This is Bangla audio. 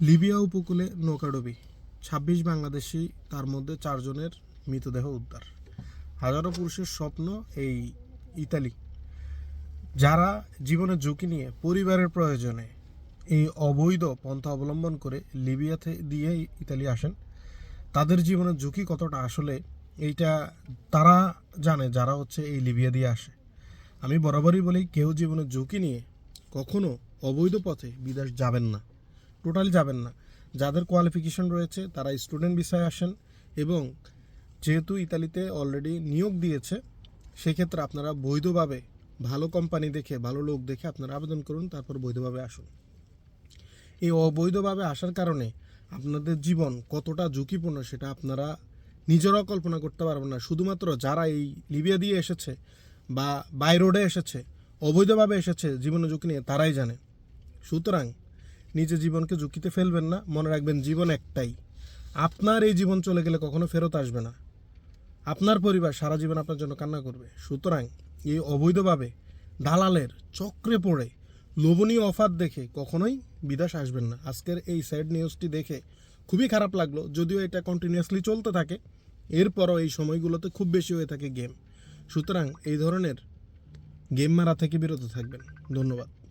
লিবিয়া উপকূলে নৌকাডুবি, ছাব্বিশ বাংলাদেশি তার মধ্যে চারজনের মৃতদেহ উদ্ধার। হাজারো পুরুষের স্বপ্ন এই ইতালি। যারা জীবনের ঝুঁকি নিয়ে পরিবারের প্রয়োজনে এই অবৈধ পন্থা অবলম্বন করে লিবিয়াতে দিয়ে ইতালি আসেন, তাদের জীবনের ঝুঁকি কতটা আসলে এইটা তারা জানে, যারা হচ্ছে এই লিবিয়া দিয়ে আসে। আমি বরাবরই বলি, কেউ জীবনের ঝুঁকি নিয়ে কখনো অবৈধ পথে বিদেশ যাবেন না। টোটালি যাবেন না। যাদের কোয়ালিফিকেশন রয়েছে, তারা স্টুডেন্ট বিষয়ে আসেন এবং যেহেতু ইতালিতে অলরেডি নিয়োগ দিয়েছে, সেক্ষেত্রে আপনারা বৈধভাবে ভালো কোম্পানি দেখে, ভালো লোক দেখে আপনারা আবেদন করুন, তারপর বৈধভাবে আসুন। এই অবৈধভাবে আসার কারণে আপনাদের জীবন কতটা ঝুঁকিপূর্ণ সেটা আপনারা নিজেরাও কল্পনা করতে পারবেন না। শুধুমাত্র যারা এই লিবিয়া দিয়ে এসেছে বা বাই রোডে এসেছে, অবৈধভাবে এসেছে জীবনে ঝুঁকি নিয়ে, তারাই জানে। সুতরাং নিজের জীবনকে ঝুঁকিতে ফেলবেন না, মনে রাখবেন জীবন একটাই। আপনার এই জীবন চলে গেলে কখনো ফেরত আসবে না। আপনার পরিবার সারা জীবন আপনার জন্য কান্না করবে। সুতরাং এই অবৈধভাবে দালালের চক্রে পড়ে লোভনীয় অফার দেখে কখনোই বিদেশ আসবেন না। আজকের এই স্যাড নিউজটি দেখে খুবই খারাপ লাগল, যদিও এটা কন্টিনিউয়াসলি চলতে থাকে। এরপরও এই সময়গুলোতে খুব বেশি হয়ে থাকে গেম। সুতরাং এই ধরনের গেম মারা থেকে বিরত থাকবেন। ধন্যবাদ।